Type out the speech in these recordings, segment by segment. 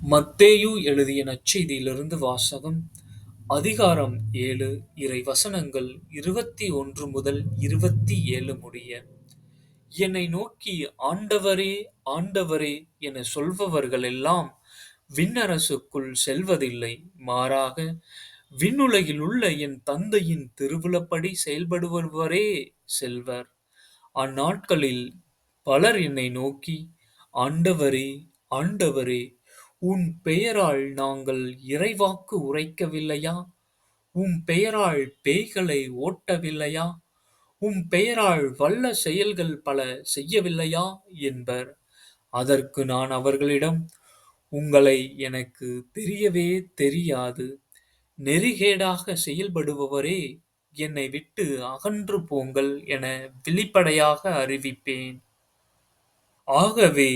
மத்தேயு எழுதிய நற்செய்தியிலிருந்து வாசகம் அதிகாரம் ஏழு இறை வசனங்கள் இருபத்தி ஒன்று முதல் இருபத்தி ஏழு முடிய என்னை நோக்கி ஆண்டவரே ஆண்டவரே என சொல்பவர்கள் எல்லாம் விண்ணரசுக்குள் செல்வதில்லை. மாறாக விண்ணுலகில் உள்ள என் தந்தையின் திருவிழப்படி செயல்படுபவரே செல்வர். அந்நாட்களில் பலர் என்னை நோக்கி ஆண்டவரே ஆண்டவரே உம் பெயரால் நாங்கள் இறைவாக்கு உரைக்கவில்லையா? உம் பெயரால் பேய்களை ஓட்டவில்லையா? உம் பெயரால் வல்ல செயல்கள் பல செய்யவில்லையா? என்பர். அதற்கு நான் அவர்களிடம் உங்களை எனக்கு தெரியவே தெரியாது. நெறிகேடாக செயல்படுபவரே என்னை விட்டு அகன்று போங்கள் என வெளிப்படையாக அறிவிப்பேன். ஆகவே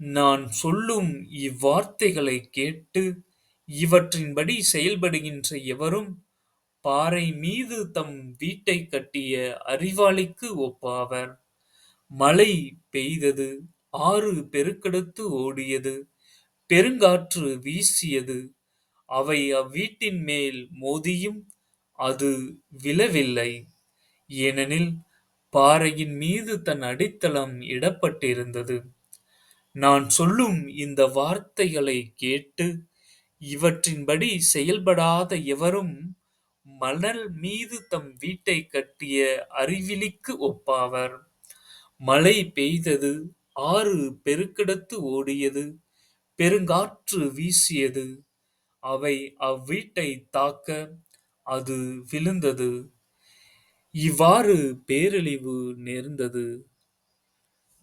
நான் சொல்லும் இவ்வார்த்தைகளைக் கேட்டு இவற்றின்படி செயல்படுகின்ற எவரும் பாறை மீது தம் வீட்டைக் கட்டிய அறிவாளிக்கு ஒப்பாவர். மழை பெய்தது ஆறு பெருக்கெடுத்து ஓடியது பெருங்காற்று வீசியது அவை அவ்வீட்டின் மேல் மோதியும் அது விழவில்லை. ஏனெனில் பாறையின் மீது தன் அடித்தளம் இடப்பட்டிருந்தது. நான் சொல்லும் இந்த வார்த்தைகளை கேட்டு இவற்றின்படி செயல்படாத எவரும் மணல் மீது தம் வீட்டை கட்டிய அறிவிலிக்கு ஒப்பாவர். மழை பெய்தது ஆறு பெருக்கெடுத்து ஓடியது பெருங்காற்று வீசியது. அவை அவ்வீட்டை தாக்க அது விழுந்தது. இவ்வாறு பேரழிவு நேர்ந்தது.